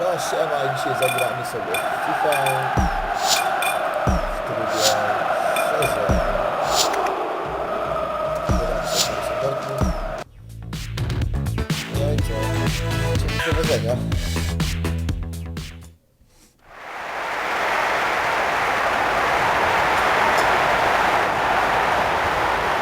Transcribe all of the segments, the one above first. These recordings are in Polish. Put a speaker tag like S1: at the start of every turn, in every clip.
S1: No siema, dzisiaj zagramy sobie FIFA w trybie sezon. No i co? Mi powodzenia.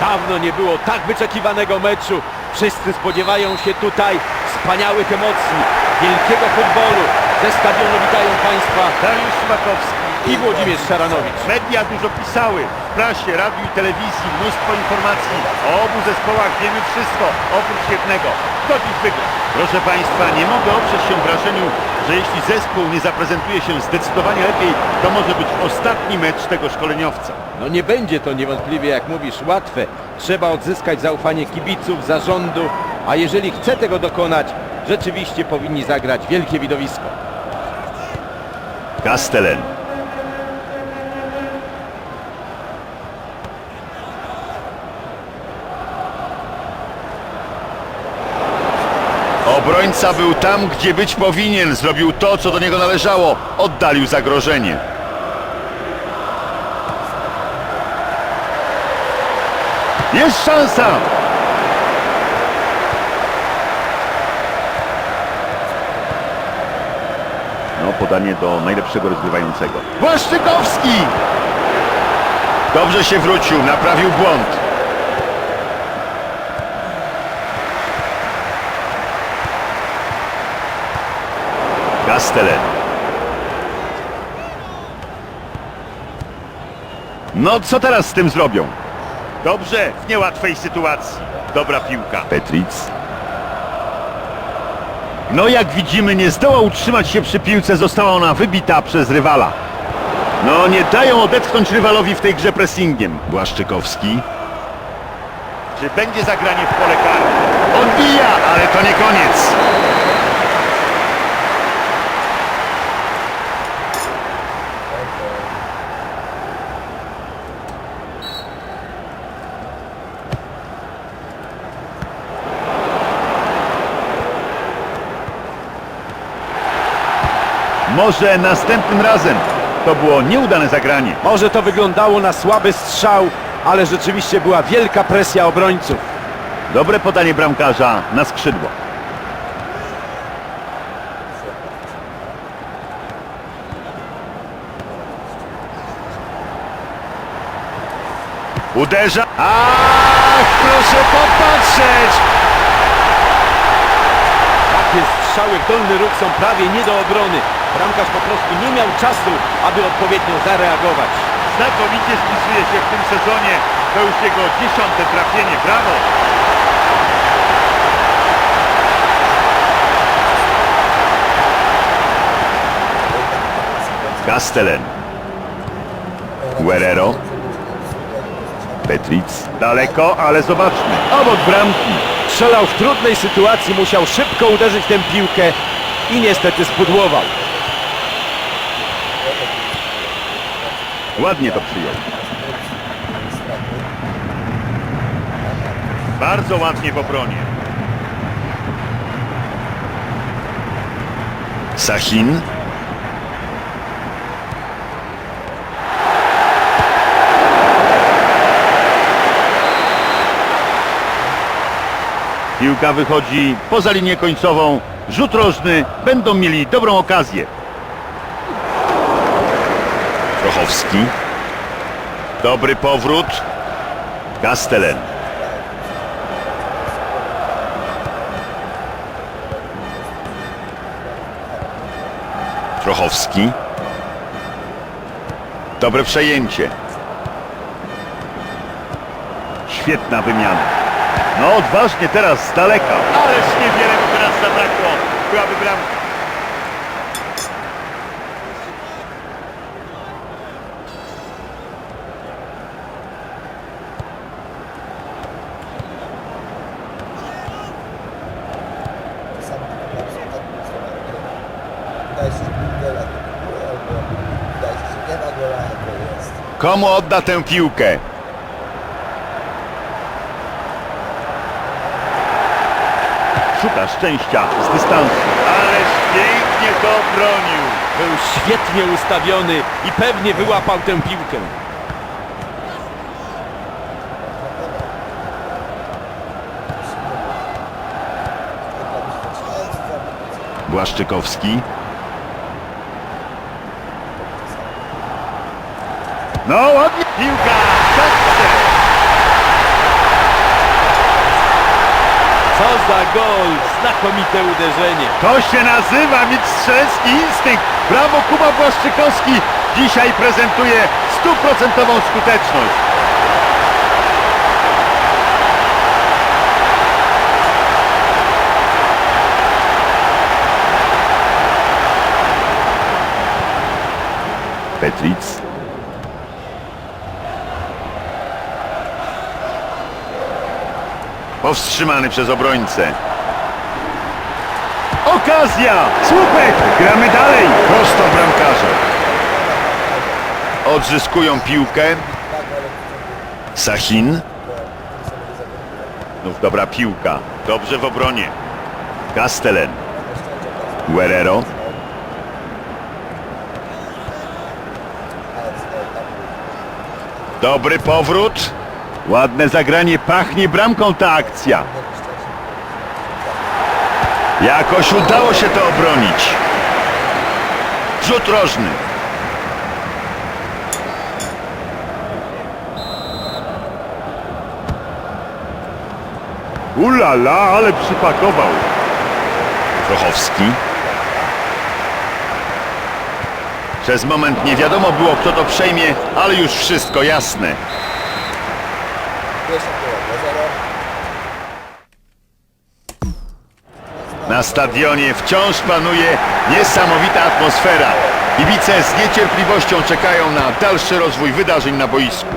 S2: Dawno nie było tak wyczekiwanego meczu. Wszyscy spodziewają się tutaj wspaniałych emocji, wielkiego futbolu. Ze stadionu witają Państwa
S3: Dariusz Szmakowski.
S2: i Włodzimierz Szaranowicz.
S3: Media dużo pisały. W prasie, radiu i telewizji mnóstwo informacji. O obu zespołach wiemy wszystko, oprócz jednego. Kto dziś wygra? Proszę Państwa, nie mogę oprzeć się wrażeniu, że jeśli zespół nie zaprezentuje się zdecydowanie lepiej, to może być ostatni mecz tego szkoleniowca.
S2: No nie będzie to niewątpliwie, jak mówisz, łatwe. Trzeba odzyskać zaufanie kibiców, zarządu, a jeżeli chce tego dokonać, rzeczywiście powinni zagrać wielkie widowisko.
S3: Kastelen. Obrońca był tam, gdzie być powinien. Zrobił to, co do niego należało. Oddalił zagrożenie. Jest szansa! Podanie do najlepszego rozgrywającego. Błaszczykowski! Dobrze się wrócił, naprawił błąd. Kastelen. No, co teraz z tym zrobią? Dobrze, w niełatwej sytuacji. Dobra piłka. Petric. No jak widzimy nie zdołał utrzymać się przy piłce, została ona wybita przez rywala. No nie dają odetchnąć rywalowi w tej grze pressingiem. Błaszczykowski. Czy będzie zagranie w pole karne? Odbija, ale to nie koniec. Może następnym razem. To było nieudane zagranie.
S2: Może to wyglądało na słaby strzał, ale rzeczywiście była wielka presja obrońców.
S3: Dobre podanie bramkarza na skrzydło. Uderza. Ach, proszę popatrzeć!
S2: Takie strzały w dolny róg są prawie nie do obrony. Bramkarz po prostu nie miał czasu, aby odpowiednio zareagować.
S3: Znakomicie spisuje się w tym sezonie. To już jego dziesiąte trafienie. Brawo! Kastelen. Guerrero. Petric. Daleko, ale zobaczmy. Obok bramki.
S2: Strzelał w trudnej sytuacji, musiał szybko uderzyć tę piłkę i niestety spudłował.
S3: Ładnie to przyjął. Bardzo ładnie w obronie. Sahin. Piłka wychodzi poza linię końcową. Rzut rożny. Będą mieli dobrą okazję. Prochowski. Dobry powrót. Kastelen. Prochowski. Dobre przejęcie. Świetna wymiana. No odważnie teraz z daleka. Ależ niewiele teraz zabrakło. Byłaby bramka.
S1: Sam tak atmosfera. Wydaje się, że był gola, to był albo wydaje się, że nie ma gola, albo jest.
S3: Komu odda tę piłkę? Szuka szczęścia z dystansu. Ależ pięknie to go bronił.
S2: Był świetnie ustawiony i pewnie wyłapał tę piłkę.
S3: Błaszczykowski. No ładnie. Piłka.
S2: Co za gol! Znakomite uderzenie.
S3: To się nazywa mieć instynkt. Brawo Kuba Błaszczykowski. Dzisiaj prezentuje stuprocentową skuteczność. Petric. Powstrzymany przez obrońcę. Okazja! Słupek! Gramy dalej! Prosto bramkarze. Odzyskują piłkę. Sachin. Znów dobra piłka. Dobrze w obronie. Castellan. Guerrero. Dobry powrót. Ładne zagranie. Pachnie bramką ta akcja. Jakoś udało się to obronić. Rzut rożny. Ulala, ale przypakował. Trochowski. Przez moment nie wiadomo było, kto to przejmie, ale już wszystko jasne.
S1: Pierwsza piła 2-0.
S3: Na stadionie wciąż panuje niesamowita atmosfera. Kibice z niecierpliwością czekają na dalszy rozwój wydarzeń na boisku.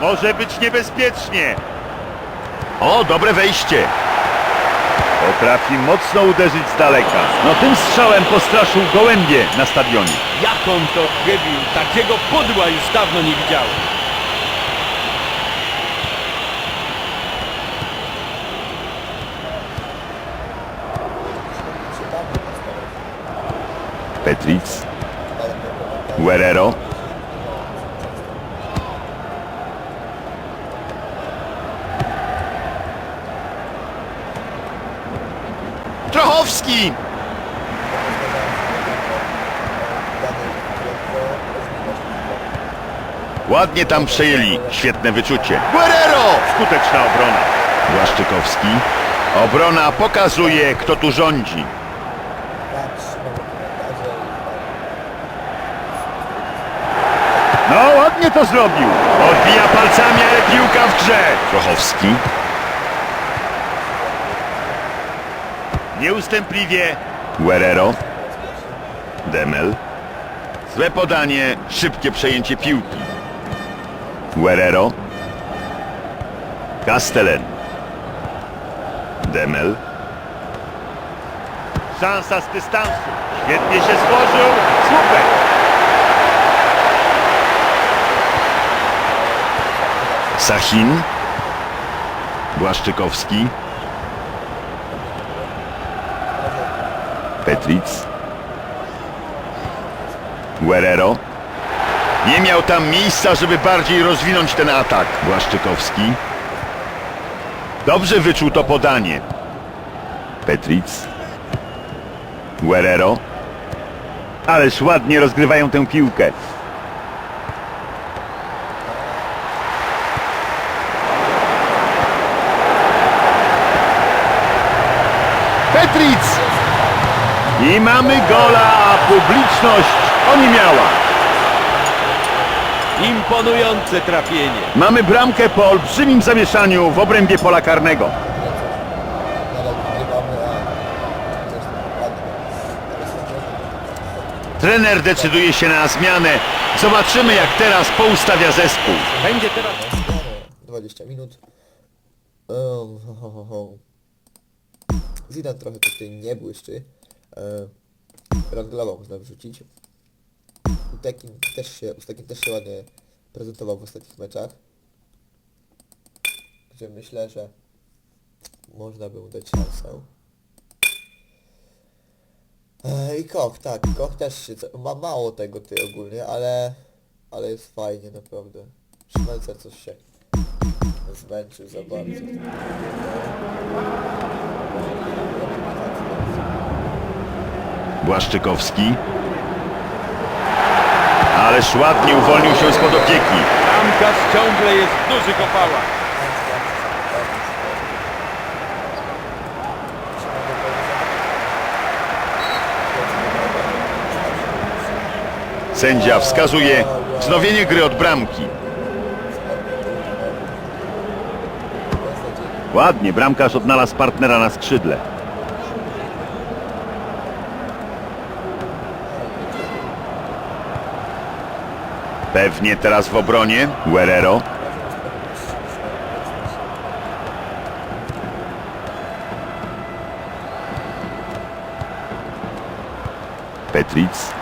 S3: Może być niebezpiecznie. O, dobre wejście. Potrafi mocno uderzyć z daleka. No tym strzałem postraszył gołębie na stadionie.
S2: Jak on to chybił? Takiego pudła już dawno nie widziałem.
S3: Petric. Guerrero. Trochowski! Ładnie tam przejęli. Świetne wyczucie. Guerrero! Skuteczna obrona. Błaszczykowski. Obrona pokazuje, kto tu rządzi. No, ładnie to zrobił. Odbija palcami, ale piłka w grze. Trochowski. Nieustępliwie. Guerrero. Demel. Złe podanie, szybkie przejęcie piłki. Guerrero. Castellan. Demel. Szansa z dystansu. Świetnie się złożył. Słupek. Sachin. Błaszczykowski. Petric. Guerrero. Nie miał tam miejsca, żeby bardziej rozwinąć ten atak. Błaszczykowski. Dobrze wyczuł to podanie. Petric. Guerrero. Ależ ładnie rozgrywają tę piłkę. Petric! I mamy gola, a publiczność oniemiała.
S2: Imponujące trafienie.
S3: Mamy bramkę po olbrzymim zamieszaniu w obrębie pola karnego. Trener decyduje się na zmianę. Zobaczymy jak teraz poustawia zespół.
S2: Będzie teraz...
S1: Zmiany, 20 minut. Um, ho, ho, ho. Zidane trochę tutaj nie błyszczy. E, Radglowa można wrzucić. Utekin też się, Ustekin też się ładnie prezentował w ostatnich meczach. Gdzie myślę, że można by mu dać szansę. I Koch, tak, Koch też się, ma mało tego ty ogólnie, ale, ale jest fajnie naprawdę. Szmelcer coś się zmęczył za bardzo.
S3: Błaszczykowski. Ależ ładnie uwolnił się spod opieki.
S2: Bramkarz ciągle jest w dużych opałach.
S3: Sędzia wskazuje wznowienie gry od bramki. Ładnie, bramkarz odnalazł partnera na skrzydle. Pewnie teraz w obronie. Guerrero. Petric.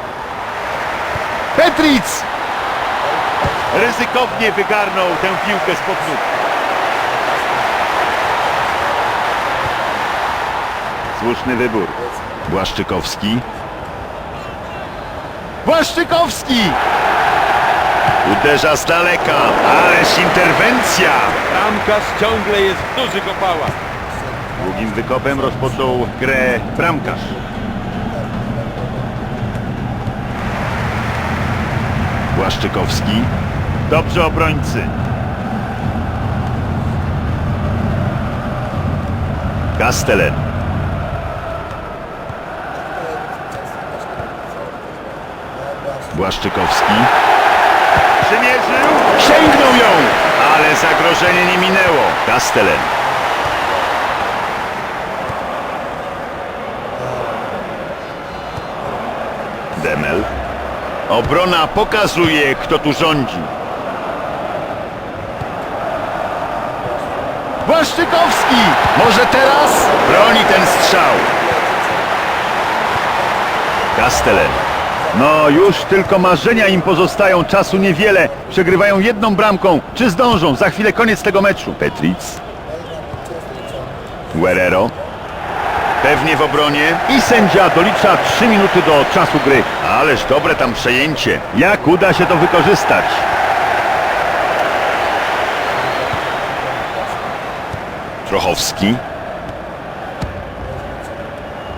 S3: Petric! Ryzykownie wygarnął tę piłkę spod nóg. Słuszny wybór. Błaszczykowski. Błaszczykowski! Uderza z daleka, ależ interwencja!
S2: Bramkarz ciągle jest w dużych opałach.
S3: Długim wykopem rozpoczął grę bramkarz. Błaszczykowski. Dobrze obrońcy. Kastelen. Błaszczykowski. Przymierzył. Sięgnął ją! Ale zagrożenie nie minęło. Kastelen. Demel. Obrona pokazuje, kto tu rządzi. Błaszczykowski! Może teraz? Broni ten strzał. Kastelen. No już tylko marzenia im pozostają, czasu niewiele. Przegrywają jedną bramką. Czy zdążą? Za chwilę koniec tego meczu. Petric. Guerrero. Pewnie w obronie i sędzia dolicza 3 minuty do czasu gry. Ależ dobre tam przejęcie. Jak uda się to wykorzystać? Trochowski.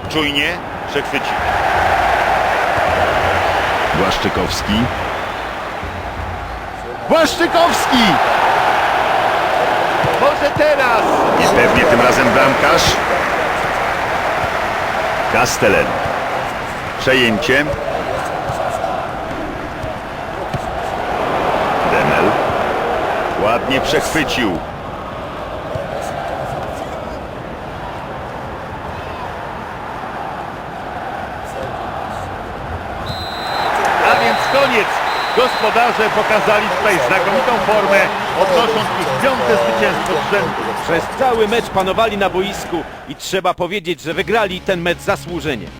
S3: Czujnie przechwycił. Błaszczykowski. Błaszczykowski! Może teraz! I pewnie tym razem bramkarz. Kastelen. Przejęcie. Demel. Ładnie przechwycił. A więc koniec. Gospodarze pokazali tutaj znakomitą formę, odnosząc już piąte zwycięstwo z rzędu.
S2: Przez cały mecz panowali na boisku i trzeba powiedzieć, że wygrali ten mecz zasłużenie.